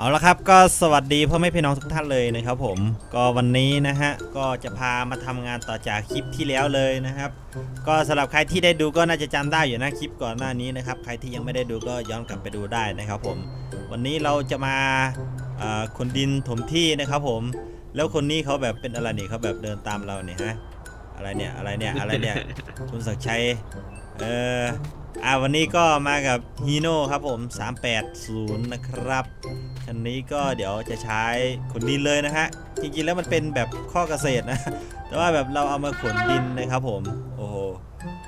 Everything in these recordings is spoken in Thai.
เอาละครับก็สวัสดีพ่อแม่พี่น้องทุกท่านเลยนะครับผมก็วันนี้นะฮะก็จะพามาทำงานต่อจากคลิปที่แล้วเลยนะครับ ก็สำหรับใครที่ได้ดูก็น่าจะจำได้อยู่นะคลิปก่อนหน้านี้นะครับใครที่ยังไม่ได้ดูก็ย้อนกลับไปดูได้นะครับผมวันนี้เราจะมาคนดินถมที่นะครับผม แล้วคนนี้เขาแบบเป็นอะไรนี่เขาแบบเดินตามเราเนี่ยฮะอะไรเนี่ยอะไรเนี่ยอะไรเนี่ยคุณศักดิ์ชัยเออ อ่าวันนี้ก็มากับฮีโน่ครับผม 380 นะครับคันนี้ก็เดี๋ยวจะใช้ขนดินเลยนะฮะ จริงๆแล้วมันเป็นแบบข้อเกษตรนะ แต่ว่าแบบเราเอามาขนดินนะครับผม โอ้โห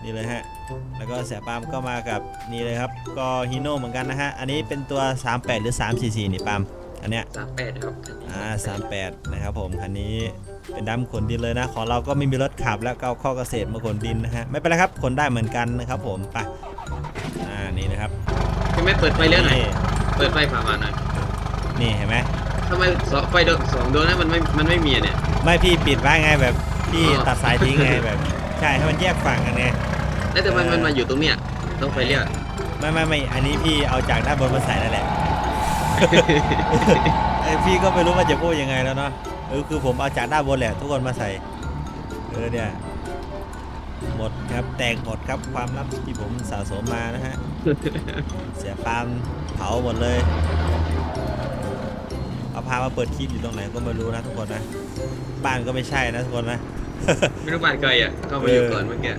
นี่เลยฮะ แล้วก็เสียปาล์มก็มากับนี่เลยครับ ก็ฮีโน่เหมือนกันนะฮะ อันนี้เป็นตัว 38 หรือ 344 นี่ปาล์มอันเนี้ยสามแปดครับอ่า38นะครับผมคันนี้เป็นดำขนดินเลยนะ ของเราก็ไม่มีรถขับแล้วก็เอาข้อเกษตรมาขนดินนะฮะ ไม่เป็นไรครับขนได้เหมือนกันนะครับผมไป อ่านี่นะครับจะไม่เปิดไฟเรื่องไหนอยเปิดไฟผ่ามาหน่อยนี่เห็นไหมทำไมสองไฟดวงสองดวงนั้นมันไม่มันไม่มีอะเนี่ย ไม่พี่ปิดไว้ไงแบบพี่อ๋อ ตัดสายทิ้งไงแบบ ใช่ให้มันแยกฝั่งกันไงแล้วแต่มันเออมันมาอยู่ตรงเนี้ยต้องไฟเรียก ไม่ไม่ไม่อันนี้พี่เอาจากด้านบนมาใส่นั่นแหละเอ้ยพี่ก็ไม่รู้ว่าจะพูดยังไงแล้วเนาะเออคือผมเอาจากด้านบนแหละ ทุกคนมาใส่เออเนี่ย หมดครับแตกหมดครับความลับที่ผมสะสมมานะฮะ เสียปาล์มเผาหมดเลยเอาพามาเปิดคลิปอยู่ตรงไหนก็ไม่รู้นะทุกคนนะ บ้านก็ไม่ใช่นะทุกคนนะ ไม่รู้บ้านใครอะเข้ามาอยู่ก่อนเมื่อกี้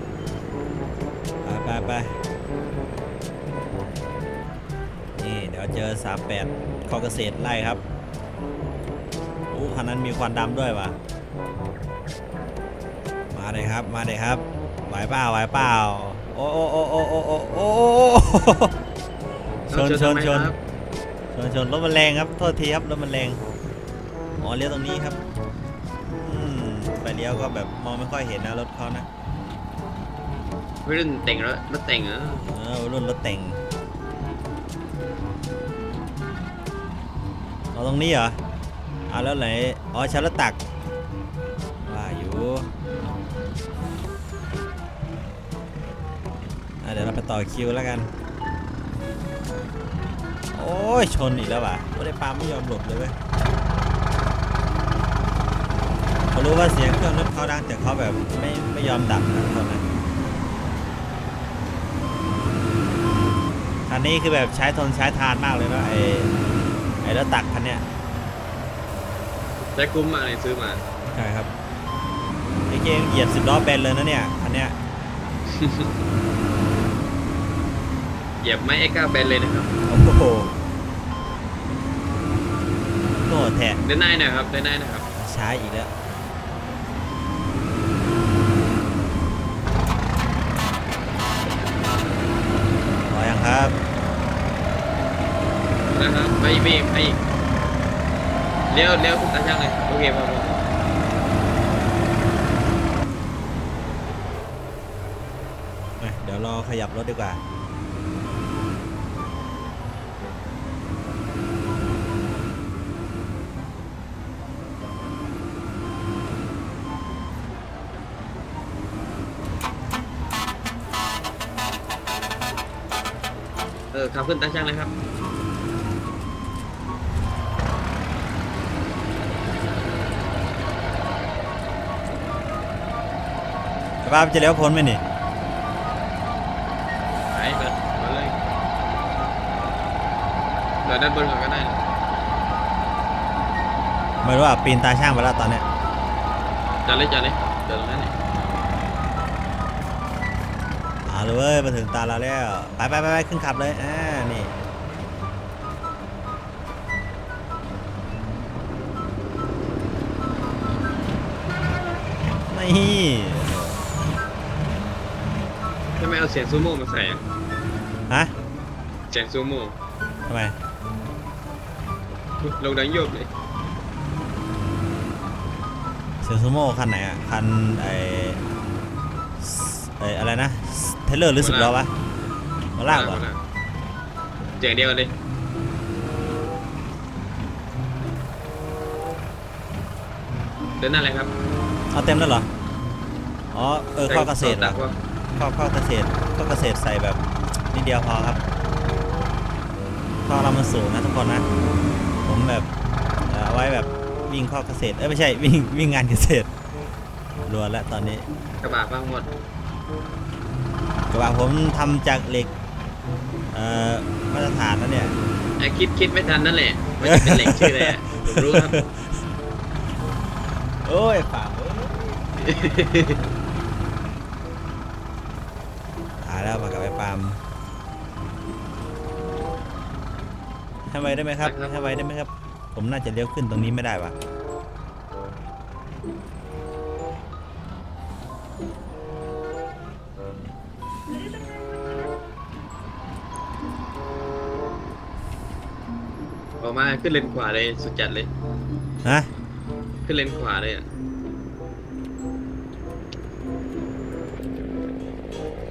ไปไปไปนี่เดี๋ยวเจอ 38ข้อเกษตรไล่ครับอู้คันนั้นมีควันดำด้วยว่ะมาเลยครับมาเลยครับ ไหวเปล่าไหวเปล่าโอ้โอ้โอ้โอ้โอ้โอ้โอ้ชนชนชนครับชนชนรถมันแรงครับโทษทีครับรถมันแรงอ๋อเลี้ยวตรงนี้ครับอืมไปเลี้ยวก็แบบมองไม่ค่อยเห็นนะรถเขานะไม่รุ่นแต่งแล้วรถแต่งเหรอเออรุ่นรถแต่งเอาตรงนี้เหรอเอาแล้วไหนอ๋อชั้นรถตัก เดี๋ยวเราไปต่อคิวแล้วกัน โอ้ย ชนอีกแล้วว่ะรถไอ้ปาล์มไม่ยอมหลบเลยเว้ยเขารู้ว่าเสียงเครื่องรถเขาดังแต่เขาแบบไม่ไม่ยอมดับนะทุกคนนะคันนี้คือแบบใช้ทนใช้ทานมากเลยเนอะไอ้ไอ้รถตักคันเนี้ยใช้คุ้มมากเลยซื้อมาใช่ครับไอ้เกมเหยียบสิบล้อเป็นเลยนะเนี่ยคันเนี้ย เหยียบไม้เอ็กซ์ก้าแบนเลยนะครับโอ้โหโง่แท้เดินหน้าหน่อยครับเดินหน้าหนะครับช้าอีกแล้วรอยังครับ นะครับไปอีกไปอีกไปอีกเลี้ยวเลี้ยวขึ้นตาช่างเลยโอเคพอพอมาเดี๋ยวรอขยับรถดีกว่า เออขับขึ้นตาช่างเลยครับแต่ว่ามันจะเลี้ยวพ้นไหมนี่ไปเปิดมาเลยเดี๋ยวด้านบนก่อนก็ได้ไม่รู้อะปีนตาช่างไปแล้วตอนเนี้ยจอดเลยจอดเลยจอดตรงนั้นเลยเอาเลยเว้ยมาถึงตาเราแล้วไปไปไปไปขึ้นขับเลยอ่า นี่นี่ทำไมเอาเสียงซูโม่มาใส่อะฮะเสียงซูโม่ทำไมลงดังโยบเลยเซลซูโม่คันไหนอะคันไอไออะไรนะเทเลอร์หรือสิบล้อวะมาลากเหรอเสียงเดียวกันเลยเดินหน้าเลยครับ เอาเต็มแล้วเหรอ อ๋อ เออข้อเกษตรเหรตัอกว่าข้อข้อเกษตรข้อเกษตรใส่แบบนิดเดียวพอครับข้อเรามันสูงนะทุกคนนะ ผมแบบแบบเอ่อเอาไว้แบบวิ่งข้อเกษตร เอ้ยไม่ใช่วิ่งวิ่งงานเกษตรรวนแล้วตอนนี้ กระบะบ้างหมด กระบะผมทำจากเหล็ก เอ่อมาตรฐานแล้วเนี่ยไอ้คิดคิดไม่ทันนั่นแหละว่าจะเป็นเหล็กชื่ออะไรอะผมรู้ครับ โอ้ยฝากเอ้ย หายแล้วมากับไอ้ปาล์มให้ไวได้ไหมครับให้ไวได้ไหมครับ ผมน่าจะเลี้ยวขึ้นตรงนี้ไม่ได้วะออกมาขึ้นเลนขวาเลยสุดจัดเลย ฮะ ขึ้นเลนขวาเลยอะ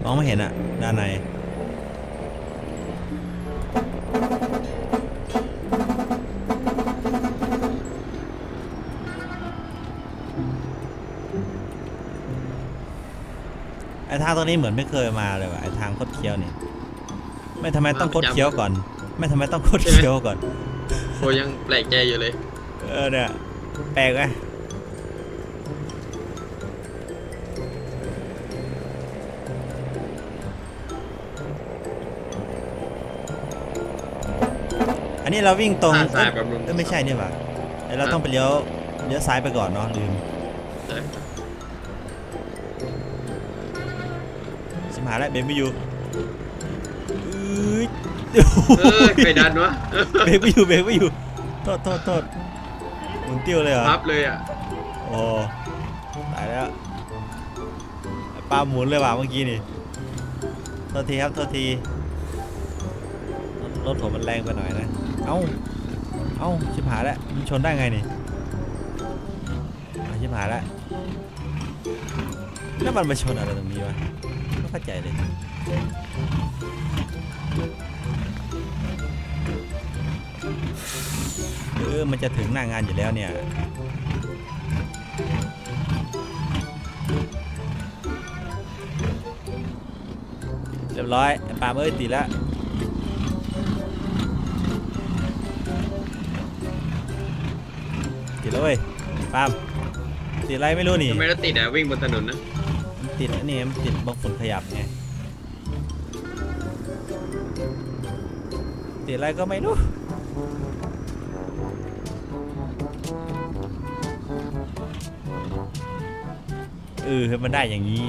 มองไม่เห็นอะด้านในไอ้ทางตรงนี้เหมือนไม่เคยมาเลยว่ะไอ้ทางคดเคี้ยวนี่ไม่ทำไมต้องคดเคี้ยวก่อน ไม่ทำไมต้องคดเคี้ยวก่อนโอยังแปลกใจอยู่เลย เออเนี่ยแปลกไหม นนี้เราวิ่งตรงอ่าซ้ายเอ้ยบำรุง เอ้ยไม่ใช่นี่หว่าเอ้ยเราต้องไปเลี้ยวเลี้ยวซ้ายไปก่อนเนาะลืมใช่สิมหาแล้วเบรกไม่อยู่อื้อเออใครดันวะเบรกไม่อยู่เบรกไม่อยู่โทษโทษโทษหมุนติ้วเลยเหรอ พับเลยอะโอ้ตายแล้วไอ้ปลาหมุนเลยว่ะเมื่อกี้นี่โทษทีครับโทษทีรถรถผมมันแรงไปหน่อยนะ เอ้าเอ้าชิบหายแล้วมันชนได้ไงนี่ชิบหายแล้วแล้วมันมาชนอะไรตรงนี้วะไม่เข้าใจเลยเออมันจะถึงหน้างานอยู่แล้วเนี่ยเรียบร้อยไอ้ปาล์มเอ้ยติดแล้ว เว้ยปาล์มติดอะไรไม่รู้นี่ทำไมรถติดอะวิ่งบนถนนนะมันติดอันนี้มันติดบล็อกฝุ่นขยับไงติดอะไรก็ไม่รู้เออให้มันได้อย่างนี้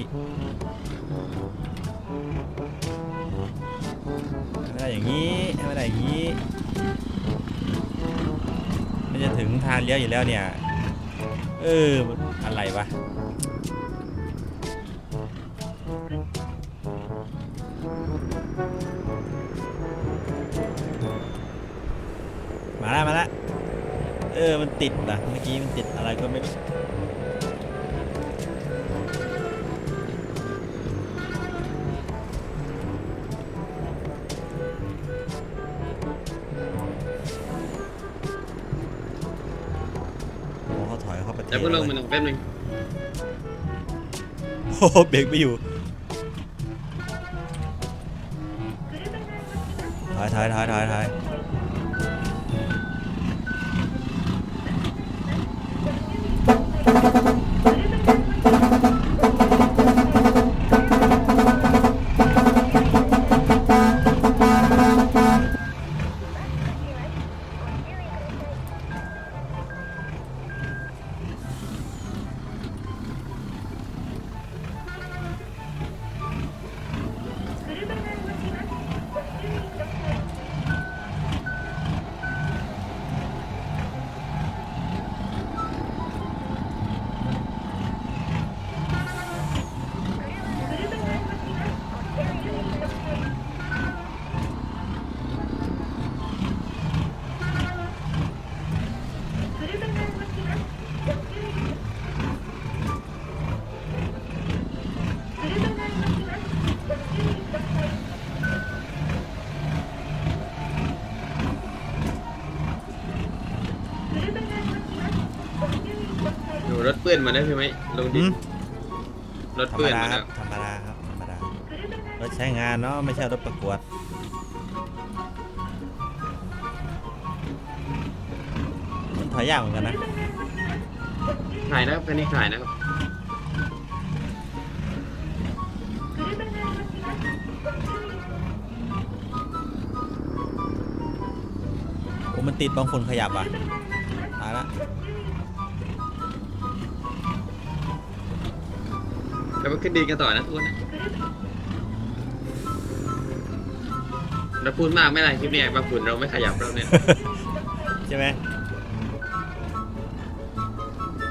ให้มันได้อย่างนี้ให้มันได้อย่างนี้มัน จะถึงทางเลี้ยวอยู่แล้วเนี่ย เออ อะไรวะมาแล้วมาแล้วเออ มันติดนะเมื่อกี้มันติดอะไรก็ไม่รู้ ถอยเข้าประเทศแต่เพิ่งลงเลมายหนึ่งแป๊บนึงโอ้โหเบรกไม่อยู่ถอยถอยถอย ปื้อนมาได้ใช่ไหมลงดิหืนมรถธรรมเปื้อนดามาคแล้รัวบธรรมดาครับธรรมดารถใช้งานเนาะไม่ใช่รถประกวดถอยยากเหมือนกันนะถ่ายนะครับคันนี้ถ่ายนะครับโอ้มันติดบางคนขยับอะ แล้วมาขึ้นดินกันต่อนะทุกคนนะเราพูดมากไม่ไรคลิปเนี้ยบางฝุ่นเราไม่ขยับเราเนี่ยใช่ไหม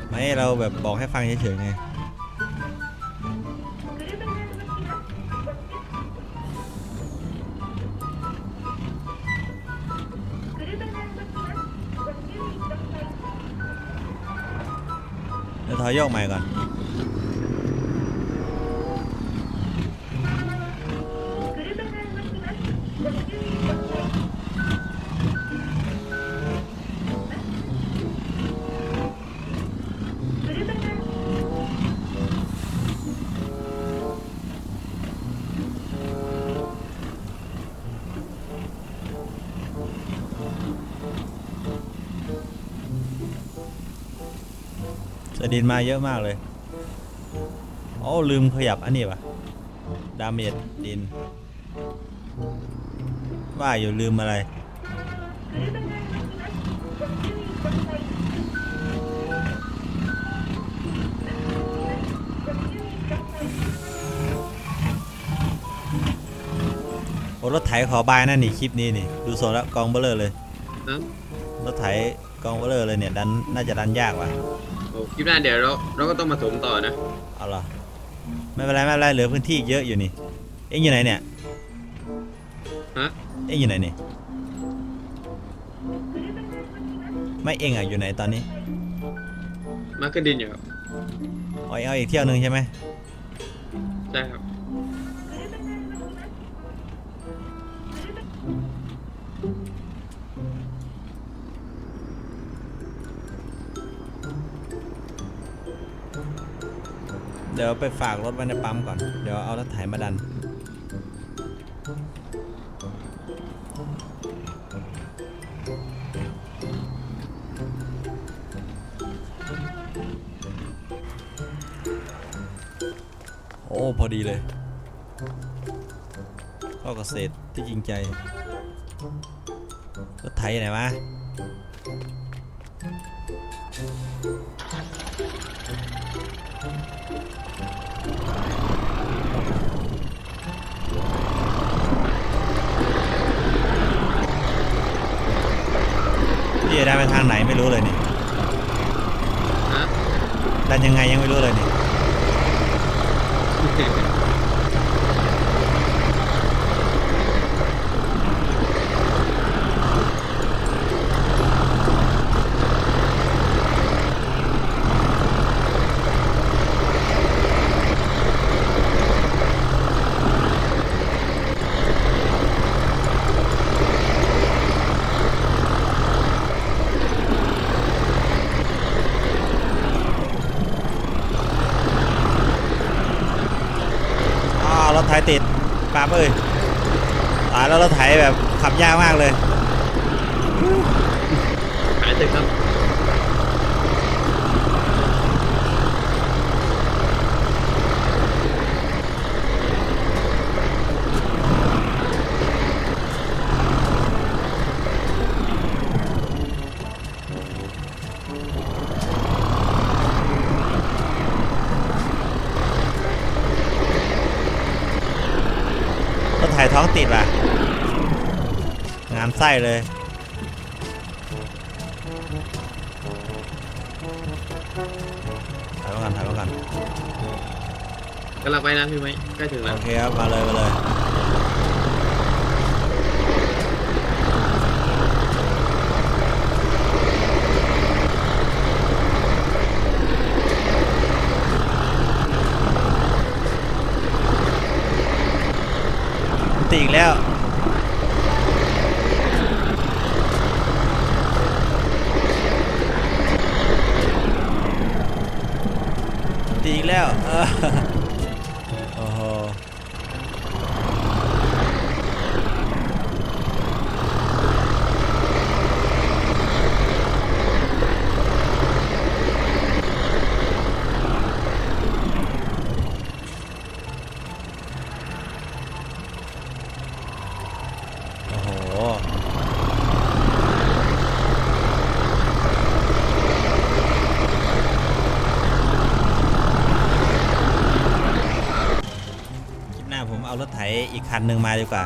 ไม่เราแบบบอกให้ฟังเฉยๆไงเดี๋ยวถอยโยกใหม่ก่อน สดินมาเยอะมากเลยโอ้ลืมขยับอันนี้ปะดาเมจดิน ว่าอยู่ลืมอะไร โอ้รถไถขอบายนั่นนี่คลิปนี้นี่ ดูโซนแล้วกองเบลเลอร์เลยนะรถไถกองเบลเลอร์เลยเนี่ยดันน่าจะดันยากว่ะโอ้ คลิปหน้าเดี๋ยวเราเราก็ต้องมาถมต่อนะเอาเหรอไม่เป็นไรไม่เป็นไรเหลือพื้นที่อีกเยอะอยู่นี่ เอ็งอยู่ไหนเนี่ย ฮะเอ็งอยู่ไหนนี่ ไม่เอ็งอะอยู่ไหนตอนนี้มาขึ้นดินอยู่ครับเอาเอาอีกเที่ยวหนึงใช่ไหมใช่ครับ ดี๋ยวไปฝากรถไว้ในปั๊มก่อน เดี๋ยวเอารถไถมาดัน โอ้ พอดีเลยข้อเกษตรที่จริงใจ รถไถอยู่ไหนวะ ทางไหนไม่รู้เลยนี่ฮะดันยังไงยังไม่รู้เลยนี่ อ้าวรถไถติด ปามเอ้ยตายแล้วเราไถแบบขับยากมากเลย ติดว่ะ งามไส้เลย ถ่ายมาก่อนถ่ายมาก่อนกำลังไปนะพี่ไหมใกล้ถึงแล้ว โอเคครับ มาเลย มาเลย ติดอีกแล้ว ติดอีกแล้ว เออโอ้โห อีก คันหนึ่งมาดีกว่า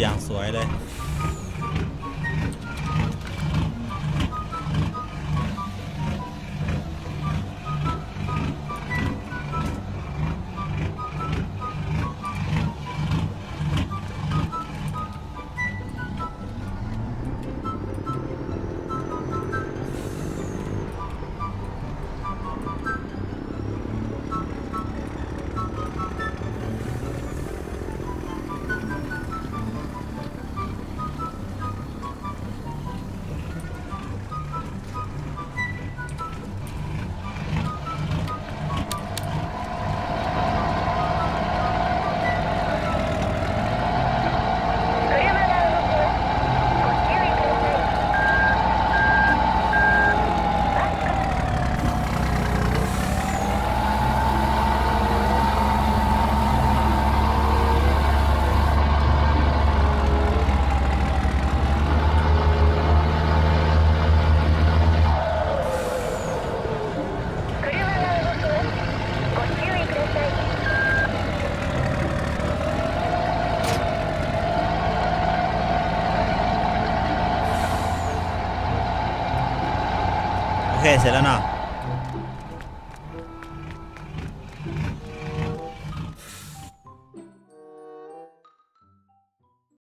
อย่างสวยเลย